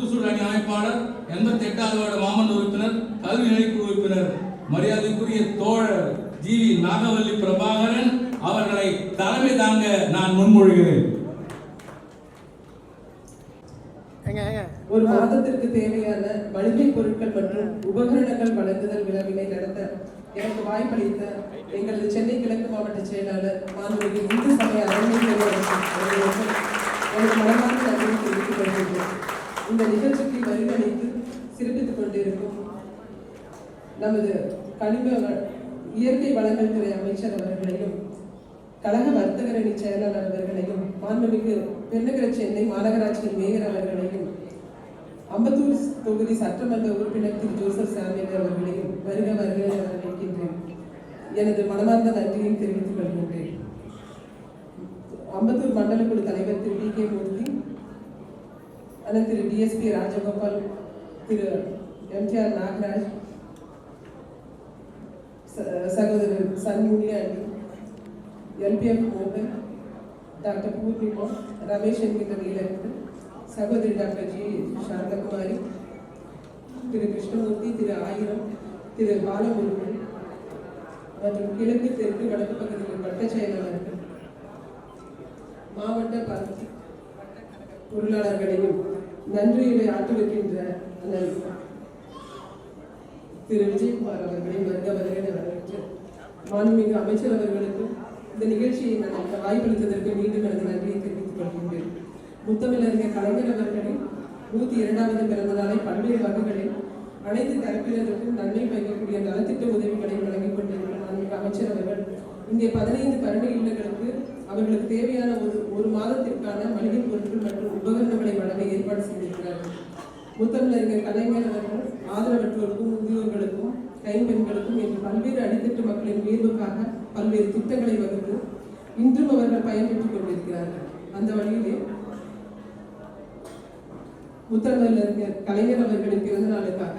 சுற்றுச்சூழல் அணி அமைப்பாளர் எண்பத்தி எட்டாவது வருட மாமன் உறுப்பினர் கல்வி நிலைக்குழு உறுப்பினர் மரியாதைக்குரிய தோழர் ஜி வி நாகவல்லி பிரபாகரன் அவர்களை தலைமை தாங்க நான் முன்மொழிகிறேன். ஒரு மாதத்திற்கு தேவையான மளிகை பொருட்கள் மற்றும் உபகரணங்கள் வழங்குதல் விழாவினை நடத்த எனக்கு வாய்ப்பளித்த எங்களது சென்னை கிழக்கு மாவட்ட செயலாளர் மாண்புமிகு இந்து சமய அறநிலையத்துறை அவர்களுக்கு எனக்கு மனமார்ந்த இந்த நிகழ்ச்சிக்கு வருகணித்து சிறப்பித்துக் கொண்டிருக்கும் நமது கனிம வ- இயற்கை வளங்கள் துறை அமைச்சர் அவர்களையும் கழக வர்த்தகரணி செயலாளர் அவர்களையும் மாண்புமிகு பெருநகர சென்னை மாநகராட்சியின் மேயர் அவர்களையும் அம்பத்தூர் தொகுதி சட்டமன்ற உறுப்பினர் திரு. ஜோசப் சாமியல் அவர்களையும் வருக வருக என எனது மனமார்ந்த நன்றியை தெரிவித்துக் கொள்கின்றேன். அம்பத்தூர் மண்டல குழு தலைவர் திரு டி கே மூர்த்தி அண்ணன் திரு டிஎஸ்பி ராஜகோபால் திரு எம்ஜிஆர் நாகராஜ் சகோதரர் சன்முனி அண்ணி எல்பிஎம் மோகன் டாக்டர் பூர்ணிமா ரமேஷ் என்கின்ற நீலகண்டன் சகோதரி டாக்டர் ஜி சாந்தகுமாரி திரு கிருஷ்ணமூர்த்தி திரு ஆயிரம் திரு பாலமுருகன் மற்றும் கிழக்கு தெற்கு வடக்கு பகுதிகளின் வட்ட செயலாளர்கள் மாவட்ட ப- பொருளாளர்களையும் நன்றியுரை ஆற்றுவிக்கின்ற வைக்கின்ற திரு விஜயகுமார் அவர்களை வருக வருக வரவேற்று மாண்புமிகு அமைச்சர் அவர்களுக்கும் இந்த நிகழ்ச்சியை நடத்த வாய்ப்பளித்ததற்கு மீண்டும் எனது நன்றியை தெரிவித்துக் கொள்கின்றேன். முத்தமிழறிஞர் கலைஞர் அவர்களின் நூத்தி இரண்டாவது பிறந்த நாளை பல்வேறு வகைகளில் அனைத்து தரப்பினருக்கும் நன்மை பயக்கக்கூடிய நலத்திட்ட உதவிகளை வழங்கிக் கொண்டிருக்கிற அமைச்சர் அவர்கள் இங்கே பதினைந்து கருணை இல்லங்களுக்கு அவர்களுக்கு தேவையான ஒரு ஒரு மாதத்திற்கான மளிகை பொருட்கள் மற்றும் உபகரணங்களை வழங்க ஏற்பாடு செய்திருக்கிறார்கள். முத்தமிழறிஞர் கலைஞர் அவர்கள் ஆதரவற்றோருக்கும் முதியோர்களுக்கும் கைம்பெண்களுக்கும் என்று பல்வேறு அடித்தட்டு மக்களின் உயர்வுக்காக பல்வேறு திட்டங்களை வகுத்து இன்றும் அவர்கள் பயன்பெற்றுக் கொண்டிருக்கிறார்கள். அந்த வழியிலே முத்தமிழறிஞர் கலைஞர் அவர்களின் பிறந்த நாளுக்காக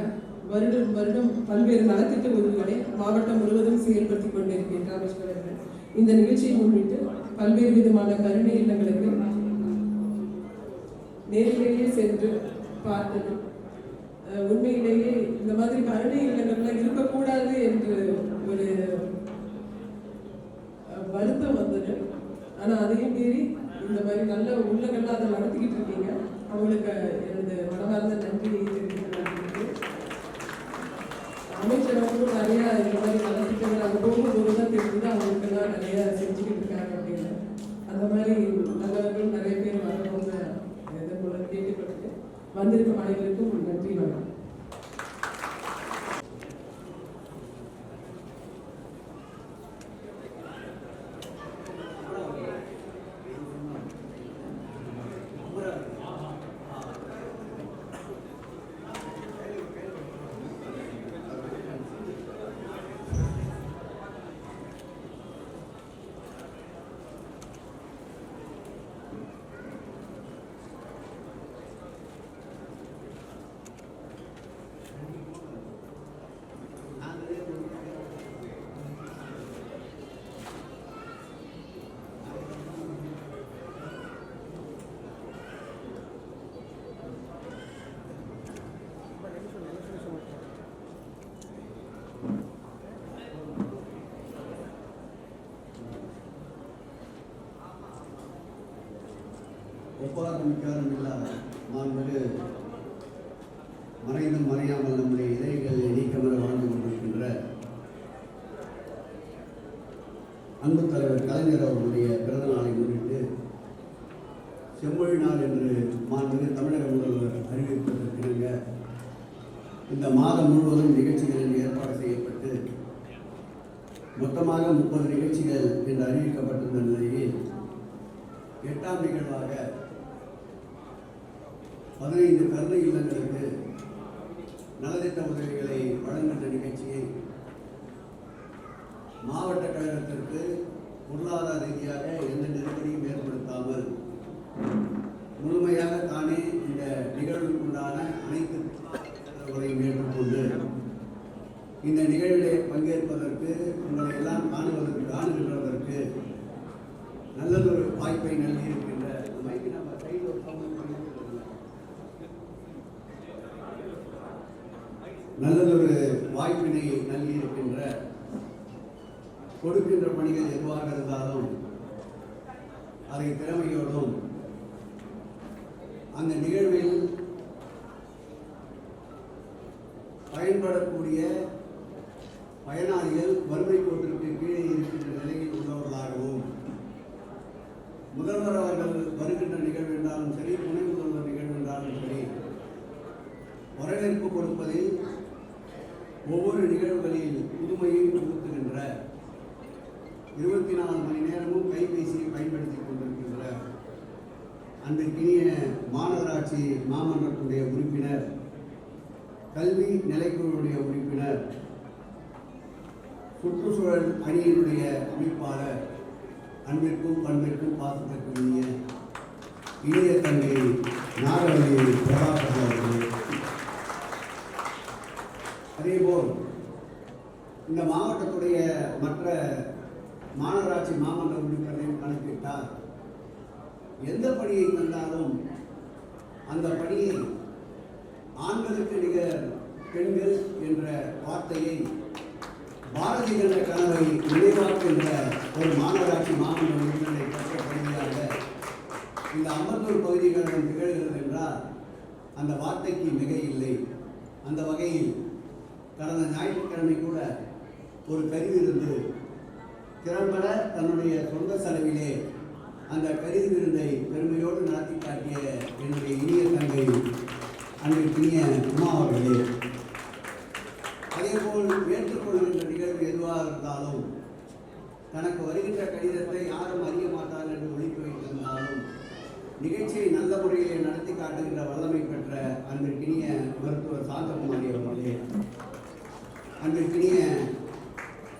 வருடம் வருடம் பல்வேறு நலத்திட்ட உதவிகளை மாவட்டம் முழுவதும் செயல்படுத்திக் கொண்டிருக்கின்றார் அவர்கள். இந்த நிகழ்ச்சியை முன்னிட்டு பல்வேறு விதமான கருணை இல்லங்களுக்கு நேரிலேயே சென்று பார்த்தது. உண்மையிலேயே இந்த மாதிரி கருணை இல்லங்கள்லாம் இருக்கக்கூடாது என்று ஒரு வருத்தம் வந்தது. ஆனா அதையும் மீறி இந்த மாதிரி நல்ல உள்ளங்கள்லாம் அதை நடத்திக்கிட்டு இருக்கீங்க. அவங்களுக்கு எனது மனமார்ந்த நன்றியை தெரிவித்துக் கொள்கிறேன். அமைச்சரவங்களும் நிறைய இந்த மாதிரி நலத்திட்டங்கள் அங்கே போகும்போது தான் தெரிஞ்சது அவங்களுக்கெல்லாம் நிறைய செஞ்சுக்கிட்டு இருக்காங்க அப்படின்னு. அந்த மாதிரி நல்லவர்கள் நிறைய பேர் வரணும்னு இதை போல கேட்டுக்கொண்டு வந்திருக்க மனைவருக்கும் நன்றி வணக்கம். ஒப்பாரும் மிக்காரும் இல்லாத மாண்புமிகு மறைந்தும் மறையாமல் நம்முடைய இதயங்களில் நீக்கமர வாழ்ந்து கொண்டிருக்கின்ற அன்பு தலைவர் கலைஞர் அவர்களுடைய பிறந்த நாளை முன்னிட்டு செம்மொழி நாள் என்று மாண்புமிகு தமிழக முதல்வர் அறிவிப்பதற்கிணங்க இந்த மாதம் முழுவதும் நிகழ்ச்சிகளில் ஏற்பாடு செய்யப்பட்டு மொத்தமாக முப்பது நிகழ்ச்சிகள் என்று அறிவிக்கப்பட்டிருந்த நிலையில் எட்டாம் நிகழ்வாக பதினைந்து கருணை இல்லங்களுக்கு நலத்திட்ட உதவிகளை வழங்குகின்ற நிகழ்ச்சியை மாவட்ட கழகத்திற்கு பொருளாதார ரீதியாக எந்த நெருக்கடியும் ஏற்படுத்தாமல் முழுமையாக தானே இந்த நிகழ்வுக்குண்டான அனைத்து செலவுகளையும் ஏற்றுக்கொண்டு இந்த நிகழ்விலே பங்கேற்பதற்கு உங்களை எல்லாம் காணுவதற்கு காணுகின்றதற்கு நல்லதொரு வாய்ப்பை நல்கியிருக்கின்ற மைக்கு நம்ம கையில் ஒரு கம்பெனி பண்ணிட்டு வாய்ப்பினை நல்கி இருக்கின்ற கொடுக்கின்ற பணிகள் எதுவாக இருந்தாலும் அதை திறமையோடும் அந்த நிகழ்வில் பயன்படக்கூடிய பயனாளிகள் வறுமை கோட்டிற்கு கீழே இருக்கின்ற நிலையில் உள்ளவர்களாகவும் முதல்வர் அவர்கள் வருகின்ற நிகழ்வு என்றாலும் சரி துணை முதல்வர் நிகழ்வு என்றாலும் சரி வரவேற்பு கொடுப்பதில் நிகழ்வுகளில் புதுமையை புகுத்துகின்ற இருபத்தி நாலு மணி நேரமும் கைபேசியை பயன்படுத்திக் கொண்டிருக்கின்ற அன்றைக்கினிய மாநகராட்சி மாமன்றத்துடைய உறுப்பினர் கல்வி நிலைக்குழுவுடைய உறுப்பினர் சுற்றுச்சூழல் அணியினுடைய அமைப்பாளர் அன்பிற்கும் பண்பிற்கும் பாசத்திற்கும் இனிய இளைய தங்கை நாகவல்லி பிரபாகர் அவர்கள் அதேபோல் இந்த மாவட்டத்துடைய மற்ற மாநகராட்சி மாமன்ற உறுப்பினரையும் கணக்கிட்டால் எந்த பணியை தந்தாலும் அந்த பணியை ஆண்களுக்கு நிகர் பெண்கள் என்ற வார்த்தையை பாரதி கண்ட கனவை நினைவாக்குகின்ற ஒரு மாநகராட்சி மாமன்ற உறுப்பினரை பெற்ற பகுதியாக இந்த அம்பத்தூர் பகுதிகளிடம் திகழ்கிறது என்றால் அந்த வார்த்தைக்கு மிக இல்லை. அந்த வகையில் கடந்த ஞாயிற்றுக்கிழமை கூட ஒரு கருவிருந்து திறம்பட தன்னுடைய சொந்த செலவிலே அந்த கருவி விருந்தை பெருமையோடு நடத்தி காட்டிய என்னுடைய இனிய தங்கை அன்றைக்கினிய அம்மா அவர்களே. அதேபோல் ஏற்றுக்கொள்கின்ற நிகழ்வு எதுவாக இருந்தாலும் தனக்கு வருகின்ற கடிதத்தை யாரும் அறிய மாட்டார்கள் என்று ஒழித்து வைத்திருந்தாலும் நிகழ்ச்சியை நல்ல முறையிலே நடத்தி காட்டுகின்ற வல்லமை பெற்ற அன்றைக்கினிய மருத்துவர் சாந்தகுமாரி அவர்களே. அன்றைக்கினிய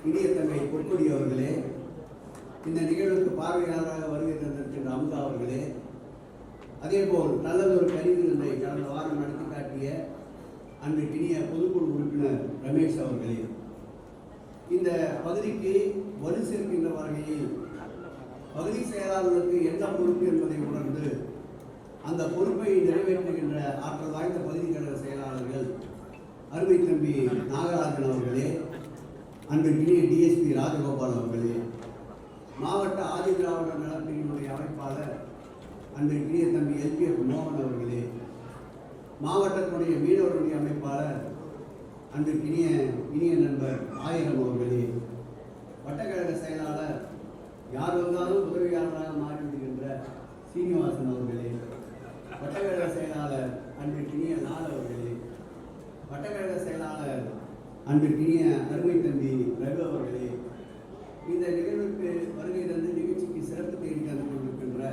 இனிய தங்கை பொற்கொடி அவர்களே இந்த நிகழ்வுக்கு பார்வையாளராக வருகை தந்திருக்கின்ற அமுதா அவர்களே அதேபோல் நல்லதொரு கருவிருந்தை கடந்த வாரம் நடத்தி காட்டிய அன்றைக்கினிய பொதுக்குழு உறுப்பினர் ரமேஷ் அவர்களே இந்த பகுதிக்கு வலு சேர்க்கின்ற வகையில் பகுதி செயலாளருக்கு என்ன பொறுப்பு என்பதை உணர்ந்து அந்த பொறுப்பை நிறைவேற்றுகின்ற ஆற்றல் வாய்ந்த பகுதி கழக செயலாளர்கள் அருமை தம்பி நாகராஜன் அவர்களே அன்றைக்கினிய டிஎஸ்பி ராஜகோபால் அவர்களே மாவட்ட ஆதி திராவிட நலப்பிரிவினுடைய அமைப்பாளர் அன்றைக்கினிய தம்பி எல்பிஎஃப் மோகன் அவர்களே மாவட்டத்தினுடைய மீனவருடைய அமைப்பாளர் அன்றைக்கினிய இனிய நண்பர் ஆயிரம் அவர்களே வட்டக்கழக செயலாளர் யார் வந்தாலும் உதவியாளராக மாறிவிடுகின்ற சீனிவாசன் அவர்களே வட்டக்கழக செயலாளர் அன்றைக்கினிய நாள் அவர்களே வட்டக்கழக செயலாளர் அன்றைக்கினிய அருமை தம்பி ரகு அவர்களே இந்த நிகழ்வுக்கு வருகை தந்து நிகழ்ச்சிக்கு சிறப்பு தேடி தந்து கொண்டிருக்கின்ற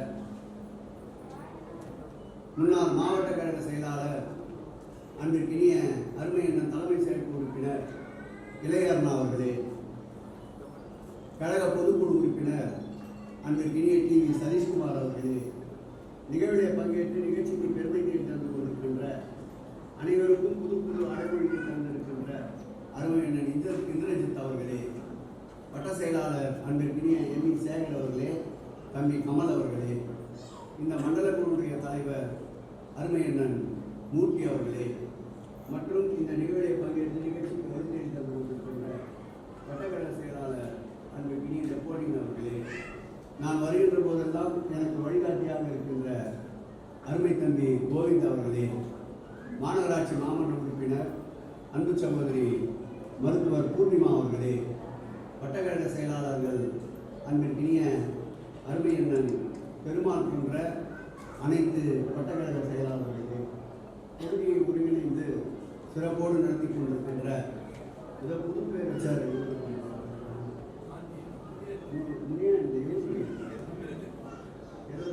முன்னாள் மாவட்ட கழக செயலாளர் அன்றைக்கினிய அருமை எண்ணம் தலைமை செயற்குழு உறுப்பினர் இளையர்ணா அவர்களே. கழக பொதுக்குழு உறுப்பினர் அன்றைக்கினிய டி டிவி சதீஷ்குமார் அவர்களே. நிகழ்விலே பங்கேற்று நிகழ்ச்சிக்கு பெருமை தேடி தந்து கொண்டிருக்கின்ற அனைவருக்கும் புது புது அடைமொழிக்கு தந்திருக்கின்ற அருமை அண்ணன் இந்திர இந்திரஜித் அவர்களே. வட்ட செயலாளர் அன்றைக்கினிய எம் இ சேகர் அவர்களே தம்பி கமல் அவர்களே. இந்த மண்டல குழுவுடைய தலைவர் அருமை அண்ணன் மூர்த்தி அவர்களே மற்றும் இந்த நிகழ்வை பங்கேற்று நிகழ்ச்சிக்கு வருகை தந்து கொண்டிருக்கின்ற வட்டக்கழக செயலாளர் அன்றைக்கினிய ரெப்போர்டிங் அவர்களே நான் வருகின்ற போதெல்லாம் எனக்கு வழிகாட்டியாக இருக்கின்ற அருமை தம்பி கோவிந்த் அவர்களே மாநகராட்சி மாமன்ற உறுப்பினர் அன்பு சகோதரி மருத்துவர் பூர்ணிமா அவர்களே வட்டக்கழக செயலாளர்கள் அன்பிற்கினிய அருமையண்ணன் பெருமாள் போன்ற அனைத்து வட்டக்கழக செயலாளர்களே தொகுதியை ஒருங்கிணைந்து சிறப்போடு நடத்தி கொண்டிருக்கின்ற இதை புதுப்பேர் வச்சார் முனியன் இந்த யோசி ஏதோ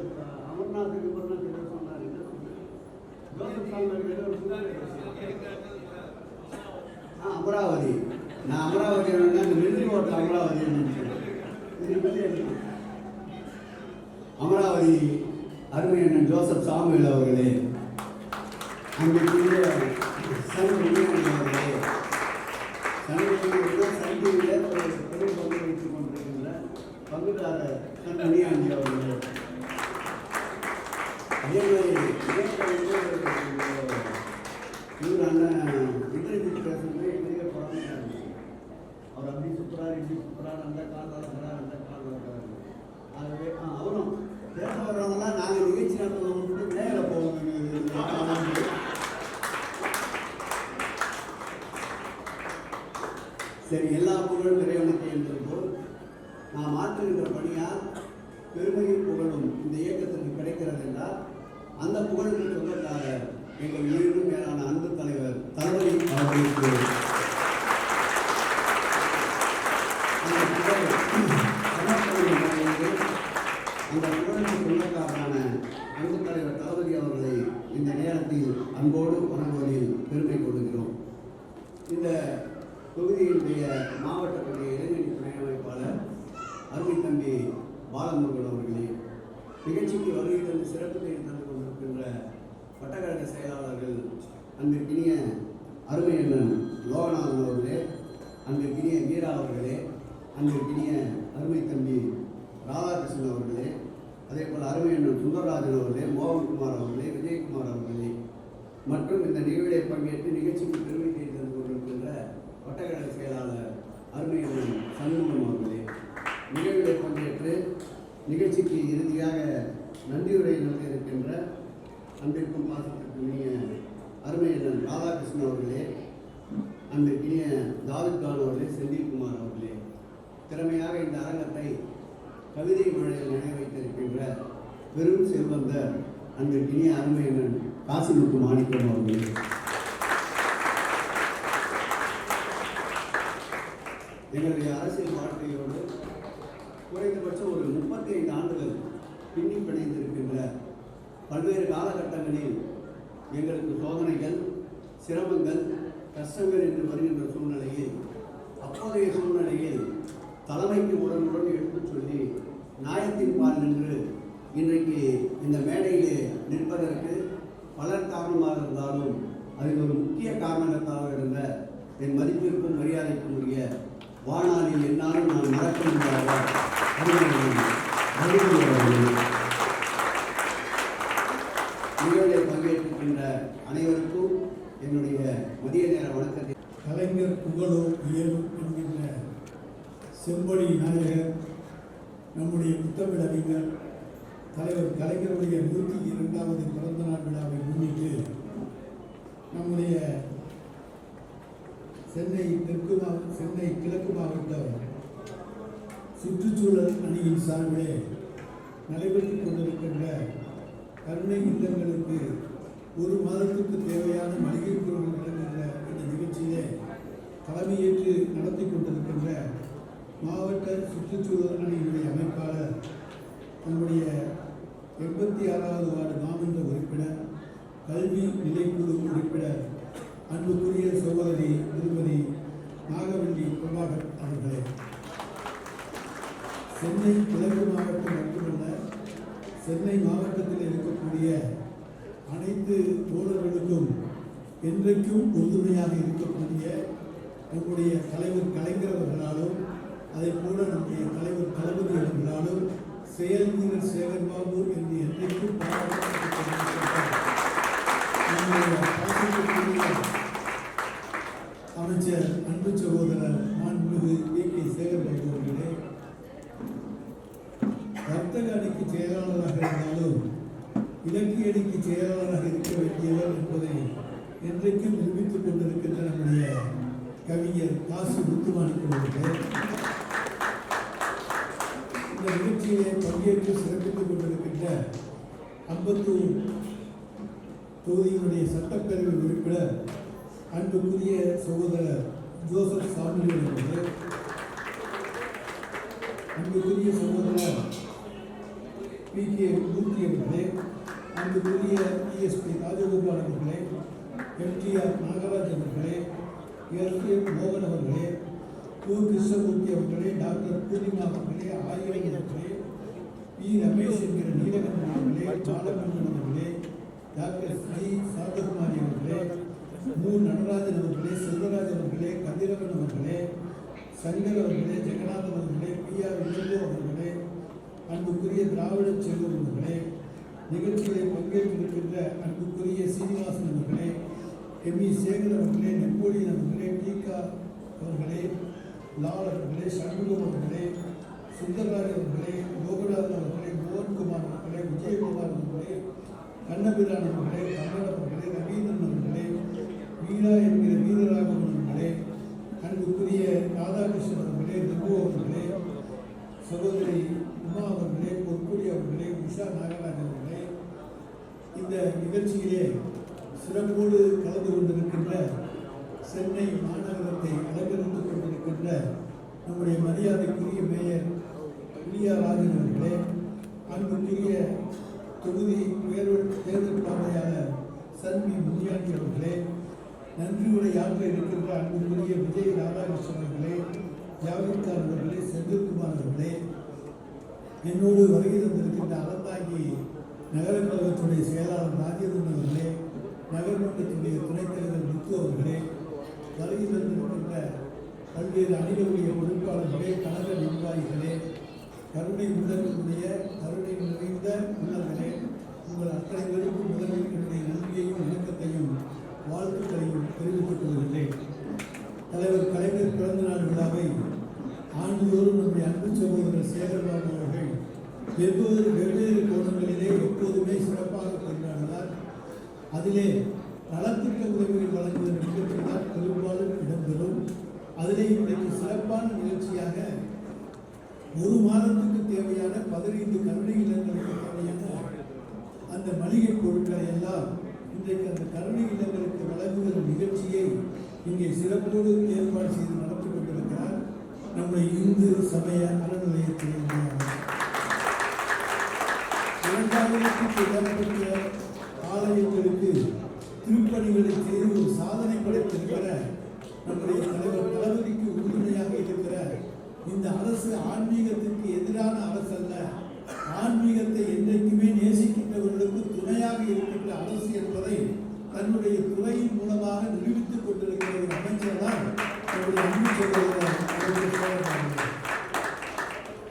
அமர்நாத் விமர்நாத் என்ன சொன்னார் என்ன சொன்னார் ஆ அமராவதி நான் அமராவதி வேணும்னா இந்த மிலிட்ரி ஓட்ட அமராவதி அமராவதி ஜோசப் சாமுவேல் அவர்களே. அங்குள்ள சன் விஜயன் அவர்களே. சன் விஜயன் சன் டிவியில் ஒரு பெரும் பங்கு வைத்துக் கொண்டிருக்கின்ற பங்குதாரர் சன் மணியாண்டி அவர்களே அதே மாதிரி இவர் அண்ணன் இந்திரஜித் ஆகவே அவரும் பேச நாங்கள் நிகழ்ச்சி நடத்துறவங்க மட்டும் நேரில் போவோம் சரி எல்லா புகழும் இறைவனுக்கு என்பது போல் நாம் ஆற்றுகின்ற பணியால் பெருமையும் புகழும் இந்த இயக்கத்திற்கு கிடைக்கிறது என்றால் அந்த புகழுக்கு சொந்தக்காக எங்கள் உயிரினும் மேலான அன்பு தலைவர் தளபதி அவர்களுக்கு அந்த புகழுக்கு சொந்தக்காரரான அன்பு தலைவர் தளபதி அவர்களை இந்த நேரத்தில் அன்போடு வணங்குவதில் பெருமை கொள்கிறோம். இந்த தொகுதியினுடைய மாவட்ட இளைஞரணி துணை அமைப்பாளர் அருமை தம்பி பாலமுருகன் அவர்களே நிகழ்ச்சிக்கு வருகை தந்து சிறப்பு தேடி தந்து கொண்டிருக்கின்ற வட்டக்கழக செயலாளர்கள் அன்பிற்கினிய அருமை அண்ணன் லோகநாதன் அவர்களே அன்பிற்கினிய வீரா அவர்களே அன்பிற்கினிய அருமை தம்பி ராதாகிருஷ்ணன் அவர்களே அதே போல் அருமை அண்ணன் சுந்தரராஜன் அவர்களே மோகன்குமார் அவர்களே விஜயகுமார் அவர்களே மற்றும் இந்த நிகழ்வை பங்கேற்று நிகழ்ச்சிக்கு பெருமை தேடி தந்து கொண்டிருக்கின்ற வட்டக்கழக செயலாளர் அருமையண்ணன் சண்முகம் அவர்களே. நிகழ்ச்சிக்கு இறுதியாக நன்றியுரை நடத்த இருக்கின்ற அன்பிற்கும் பாசத்திற்கும் இனிய அருமையண்ணன் ராதாகிருஷ்ணன் அவர்களே அன்பிற்கினிய தாவித் கான் அவர்களே செந்தில்குமார் அவர்களே திறமையாக இந்த அரங்கத்தை கவிதை மழையில் நினைவு வைத்திருக்கின்ற பெரும் செல்வந்தர் அன்பிற்கினிய அருமையண்ணன் காசிமுத்து மாணிக்கம் அவர்களே. எங்களுடைய அரசியல் வாழ்க்கையோடு குறைந்தபட்சம் ஒரு முப்பத்தி ஐந்து ஆண்டுகள் பின்னி பிணைந்திருக்கின்ற பல்வேறு காலகட்டங்களில் எங்களுக்கு சோதனைகள் சிரமங்கள் கஷ்டங்கள் என்று வருகின்ற சூழ்நிலையில் அப்போதைய சூழ்நிலையில் தலைமைக்கு உடனுடன் எடுத்துச் சொல்லி நியாயத்தின் பால் நின்று இன்றைக்கு இந்த மேடையிலே நிற்பதற்கு பலர் காரணமாக இருந்தாலும் அதில் ஒரு முக்கிய காரணத்தாக இருந்த என் மதிப்பிற்கும் மரியாதைக்கும் உரிய வாழ்நாளில் என்னாலும் நான் மறக்க முடியாத அருமையான நிகழ்வில் அனைவருக்கும் என்னுடைய மதிய நேர வணக்கத்தை கலைஞர் புகழோ உயரும் என்கின்ற செம்பொழி நாயகர் நம்முடைய முத்தமிழ் அறிஞர் தலைவர் கலைஞருடைய நூற்றி இரண்டாவது பிறந்த நாள் விழாவை முன்னிட்டு நம்முடைய சென்னை தெற்கு சென்னை கிழக்கு மாவட்ட சுற்றுச்சூழல் அணியின் சார்பிலே நடைபெற்றுக் கொண்டிருக்கின்ற கருணை இல்லங்களுக்கு ஒரு மாதத்துக்கு தேவையான மளிகை பொருள் வழங்குகிற இந்த நிகழ்ச்சியிலே தலைமையேற்று நடத்தி கொண்டிருக்கின்ற மாவட்ட சுற்றுச்சூழல் அணியினுடைய அமைப்பாளர் நம்முடைய எண்பத்தி ஆறாவது வார்டு மாமன்ற உறுப்பினர் கல்வி நிலைக்குழு உறுப்பினர் அன்புக்குரிய சகோதரி திருமதி நாகவல்லி பிரபாகர் அவர்களே. சென்னை கிழக்கு மாவட்டம் மட்டுமல்ல சென்னை மாவட்டத்தில் இருக்கக்கூடிய அனைத்து தோழர்களுக்கும் என்றைக்கும் உறுதுணையாக இருக்கக்கூடிய நம்முடைய தலைவர் கலைஞர் அவர்களாலும் அதை போல நம்முடைய தலைவர் தளபதி அவர்களாலும் செயல் வீரர் சேகர் பாபு என்று என்றைக்கும் பாராட்டப்பட்டு நம்முடைய அமைச்சர் அன்பு சகோதரர் மாண்புமிகு ஏ கே சேகர் பாபு அவர்களே. வர்த்தக அணிக்கு செயலாளராக இருந்தாலும் இலக்கிய அணிக்கு செயலாளராக இருக்க வேண்டியவர் என்பதை என்றைக்கும் நிரூபித்துக் கொண்டிருக்கின்ற நம்முடைய கவிஞர் காசு முத்துமாணிக்கம் அவர்களே. இந்த நிகழ்ச்சியை பங்கேற்று சிறப்பித்துக் கொண்டிருக்கின்ற அம்பத்தூர் தொகுதியினுடைய சட்டப்பேரவை உறுப்பினர் அன்புக்குரிய சகோதரர் ஜோசப் சாமுவேல் அவர்களே அன்புக்குரிய சகோதரர் பி கே மூர்த்தி அவர்களே அன்புக்குரிய இஎஸ்பி ராஜகோபால் அவர்களே எம்ஜிஆர் நாகராஜ் அவர்களே எஸ் எம் மோகன் அவர்களே கு கிருஷ்ணமூர்த்தி அவர்களே டாக்டர் பூர்ணிமா அவர்களே ஆயிரம் அவர்களே பி ரமேஷ் என்கிற நீலகண்டன் அவர்களே பாலகண்டன் அவர்களே டாக்டர் சி சாந்தகுமாரி அவர்களே மு நடராஜன் அவர்களே செல்வராஜ் அவர்களே கதிரவன் அவர்களே சங்கர் அவர்களே ஜெகநாதன் அவர்களே பி ஆர் இளங்கோ அவர்களே அன்புக்குரிய திராவிட செல்வம் அவர்களே நிகழ்ச்சிகளை பங்கேற்றிருக்கின்ற அன்புக்குரிய சீனிவாசன் அவர்களே எம் இ சேகர் அவர்களே நெப்போலியன் அவர்களே டீகா அவர்களே லால் அவர்களே சண்முகம் அவர்களே சுந்தரராஜ் அவர்களே லோகநாதன் அவர்களே மோகன்குமார் அவர்களே விஜயகுமார் அவர்களே கண்ணபிரான் அவர்களே கன்னடம் அவர்களே ரவீந்திரன் அவர்களே வீரா என்கிற வீரராகவன் அவர்களே அன்புக்குரிய ராதாகிருஷ்ணன் அவர்களே திபு அவர்களே சகோதரி உமா அவர்களே பொற்குடி அவர்களே உஷா நாகராஜ் அவர்களே இந்த நிகழ்ச்சியிலே சிறப்போடு கலந்து கொண்டிருக்கின்ற சென்னை மாநகரத்தை அலங்கரித்து கொண்டிருக்கின்ற நம்முடைய மரியாதைக்குரிய மேயர் பிரியா ராஜன் அவர்களே அன்புக்குரிய தொகுதி தேர்தல் தேர்தல் பார்வையாளர் சன்மி முனியாண்டி அவர்களே நன்றி உரையாற்ற இருக்கின்ற அன்புக்குரிய விஜய் ராதாகிருஷ்ணன் அவர்களே ஜாவித் அவர்களே செந்தில்குமார் அவர்களே என்னோடு வருகை தந்திருக்கின்ற அறந்தாங்கி நகர கழகத்துடைய செயலாளர் ராஜேந்திரன் அவர்களே நகர்மன்றத்துடைய துணைத் தலைவர் முத்து அவர்களே வருகை தந்திருக்கின்ற பல்வேறு அணிகளுடைய பொறுப்பாளர்களே கழக நிர்வாகிகளே கருணை உள்ளங்களுடைய கருணை நிறைந்த உள்ளங்களே உங்கள் அத்தனை பேருக்கும் முதலில் என்னுடைய நன்றியையும் இணக்கத்தையும் வாழ்த்துக்களையும் தெரிவித்துக் கொள்கிறேன். தலைவர் கலைஞர் பிறந்தநாள் விழாவை ஆண்டுதோறும் நம்முடைய அன்பு சகோதரர் சேகர்பாபு அவர்கள் வெவ்வேறு வெவ்வேறு கோணங்களிலே எப்போதுமே சிறப்பாக கொண்டாடினார் அதிலே நலத்திட்ட உதவிகள் வழங்குவதன் நிகழ்ச்சி பெரும்பாலும் இடம்பெறும். அதிலே இன்றைக்கு சிறப்பான நிகழ்ச்சியாக ஒரு மாதத்துக்கு தேவையான பதினைந்து கருணை இல்லங்களுக்கு தேவையான அந்த மளிகை பொருட்களை எல்லாம் இன்றைக்கு அந்த கருணை இல்லங்களுக்கு வழங்குகிற நிகழ்ச்சியை இங்கே சிறப்போடு ஏற்பாடு செய்து நடத்தி கொண்டிருக்கிறார் நம்முடைய இந்து சமய அறநிலையத்தில் இரண்டாயிரத்துக்கு மேற்பட்ட ஆலயங்களுக்கு திருப்பணிகளை செய்து ஒரு சாதனை படைத்திருக்கிற நம்முடைய தலைவர் தளபதிக்கு உறுதுணையாக இருக்கிற இந்த அரசு ஆன்மீகத்திற்கு எதிரான அரசு அல்ல ஆன்மீகத்தை என்றைக்குமே நேசிக்கின்றவர்களுக்கு துணையாக இருக்கின்ற அரசு என்பதை தன்னுடைய துறையின் மூலமாக நிரூபித்துக் கொண்டிருக்கிற ஒரு அமைச்சர் தான்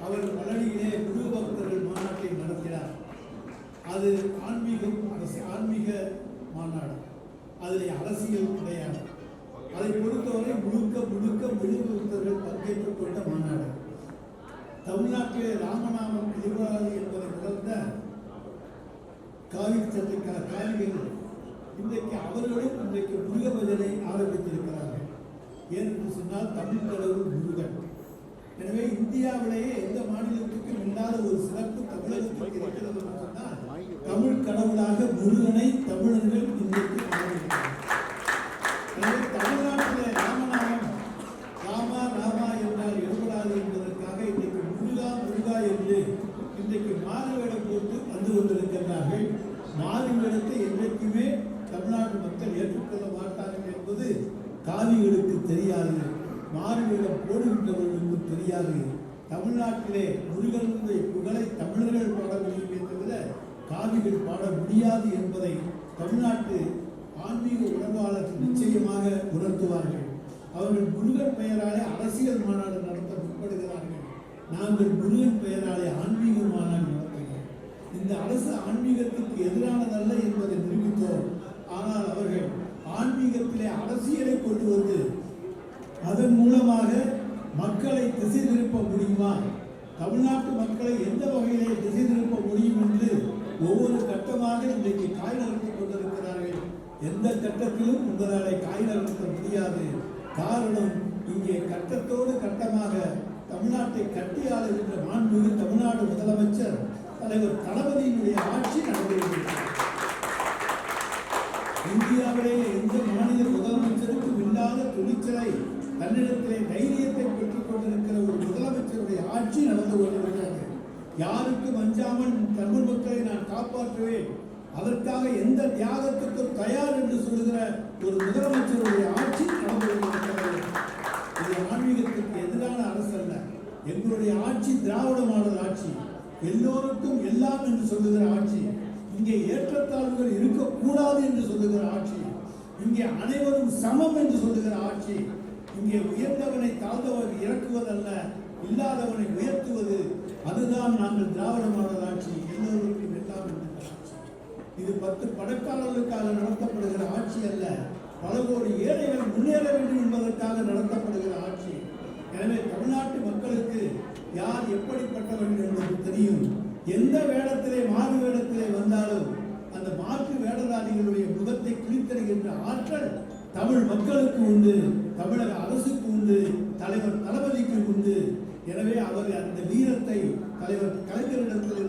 அவர் பழனியிலே குரு பக்தர்கள் மாநாட்டை நடத்தினார். அது ஆன்மீகம் அரசு ஆன்மீக மாநாடு. அதில் அரசியல் கிடையாது. அதை பொறுத்தவரை முழுக்க முழுக்க முழு பங்கேற்றுக் கொண்ட மாநாடு. தமிழ்நாட்டிலே ராமநாமம் எதிர்வாது என்பதை உணர்ந்த காவி சட்டை காவிகள் இன்றைக்கு அவர்களும் இன்றைக்கு முருக பஜனை ஆரம்பித்திருக்கிறார்கள் ஏனென்று சொன்னால் தமிழ் கடவுள் முருகன். எனவே இந்தியாவிலேயே எந்த மாநிலத்துக்கும் இல்லாத ஒரு சிறப்பு தமிழகத்துக்கு இருக்கிறது என்று சொன்னால் தமிழ் கடவுளாக முருகனை தமிழர்கள் இன்றைக்கு கொண்டாடுகிறார்கள். எனவே தமிழ்நாட்டிலே ராமநாமம் ராமா ராமா என்றால் எழுபடாது என்பதற்காக இன்றைக்கு முருகா முருகா என்று இன்றைக்கு மாறு வேடம் போட்டு வந்து கொண்டிருக்கின்றார்கள் மாறு வேடத்தை என்றைக்குமே தமிழ்நாட்டு கொள்ள மாட்டார்கள் என்பது காவிகளுக்கு தெரியாது. மாறு வேடம் போடுகின்றவர்களுக்கு தெரியாது. தமிழ்நாட்டிலே முருகனுடைய புகழை தமிழர்கள் பாட முடியும் என்பதில் காவிகள் பாட முடியாது என்பதை தமிழ்நாட்டு ஆன்மீக உணர்வாளர் நிச்சயமாக உணர்த்துவார்கள். அவர்கள் முருகன் பெயராலே அரசியல் மாநாடு நடத்த முற்படுகிறார்கள். நாங்கள் முருகன் பெயராலே ஆன்மீக மாநாடு நடத்துகிறோம். இந்த அரசு ஆன்மீகத்துக்கு எதிரானதல்ல என்பதை நிரூபித்தோம். ஆனால் அவர்கள் ஆன்மீகத்திலே அரசியலை கொண்டு வந்து அதன் மூலமாக மக்களை திசை திருப்ப முடியுமா? தமிழ்நாட்டு மக்களை எந்த வகையிலே திசை திருப்ப முடியும் என்று ஒவ்வொரு கட்டமாக இன்றைக்கு காய் நகர்த்திக் கொண்டிருக்கிறார்கள். எந்த கட்டத்திலும் உங்களாலே காய் நகர்த்த முடியாது. காரணம் இங்கே கட்டத்தோடு கட்டமாக தமிழ்நாட்டை கட்டி ஆளுகின்ற மாண்புமிகு தமிழ்நாடு முதலமைச்சர் தலைவர் தளபதியினுடைய ஆட்சி நடைபெறுகிறது. இல்லாத தன்னிடத்திலே தைரியத்தை பெற்றுக் கொண்டிருக்கிற ஒரு முதலமைச்சருடைய ஆட்சி நடந்து கொண்டிருக்கிறது. யாருக்கும் அஞ்சாமல் தமிழ் மக்களை நான் காப்பாற்றுவேன். அதற்காக எந்த தியாகத்துக்கும் தயார் என்று சொல்கிற ஒரு முதலமைச்சருடைய ஆட்சி நடந்து கொண்டிருக்கிறது. இது ஆன்மீகத்திற்கு எதிரான அரசு அல்ல எங்களுடைய ஆட்சி திராவிட மாடல் ஆட்சி. எல்லோருக்கும் எல்லாம் என்று சொல்லுகிற ஆட்சி. இங்கே ஏற்றத்தாழ்வுகள் இருக்கக்கூடாது என்று சொல்லுகிற ஆட்சி. இங்கே அனைவரும் சமம் என்று சொல்லுகிற ஆட்சி இங்கே உயர்ந்தவனை தாழ்ந்தவர் இறக்குவதல்ல இல்லாதவனை உயர்த்துவது. அதுதான் நாங்கள் திராவிட மாடல் ஆட்சி. எல்லோருக்கும் எல்லாம் என்கிற ஆட்சி. இது பத்து படைப்பாளர்களுக்காக நடத்தப்படுகிற ஆட்சி அல்ல பல கோடி ஏழைகள் முன்னேற வேண்டும் என்பதற்காக நடத்தப்படுகிற ஆட்சி. எனவே தமிழ்நாட்டு மக்களுக்கு யார் எப்படிப்பட்டவர்கள் என்பது தெரியும். எந்த வேடத்திலே மாறு வேடத்திலே வந்தாலும் அந்த மாற்று வேடதாரிகளுடைய முகத்தை கிழித்தறிகின்ற ஆற்றல் தமிழ் மக்களுக்கு உண்டு தமிழக அரசுக்கு உண்டு தலைவர் தளபதிக்கு உண்டு. எனவே அவர் அந்த வீரத்தை தலைவர் கலைஞரிடத்தில்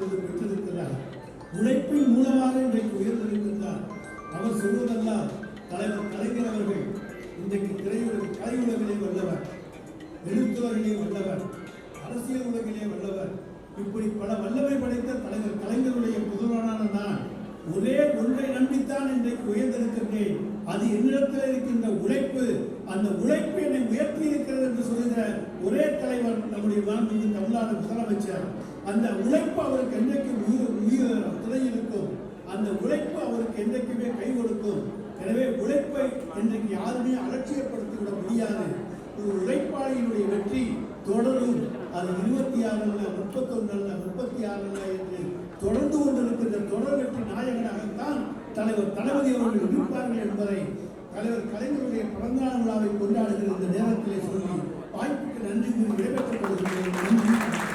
உயர்ந்திருக்கின்றேன் அது என்னிடத்தில் இருக்கின்ற உழைப்பு அந்த உழைப்பு என்னை உயர்த்தி இருக்கிறது என்று சொல்கிற ஒரே தலைவர் நம்முடைய மாண்புமிகு தமிழ்நாடு முதலமைச்சர். அந்த உழைப்பு அவருக்கு என்றைக்கும் உயிர் உயிர் துணை இருக்கும் அந்த உழைப்பு அவருக்கு என்றைக்குமே கை கொடுக்கும். எனவே உழைப்பை இன்றைக்கு யாருமே அலட்சியப்படுத்தி விட முடியாது. ஒரு உழைப்பாளியினுடைய வெற்றி தொடரும். அது இருபத்தி ஆறு அல்ல முப்பத்தொன்று அல்ல முப்பத்தி ஆறு அல்ல என்று தொடர்ந்து கொண்டிருக்கின்ற தொடர் வெற்றி நாயகனாகத்தான் தலைவர் தளபதி அவர்கள் இருப்பார்கள் என்பதை தலைவர் கலைஞருடைய பிறந்தநாள் விழாவை கொண்டாடுகிற இந்த நேரத்திலே சொல்லி வாய்ப்புக்கு நன்றி கூறி விடைபெற்றுக் கொள்கிறேன். நன்றி.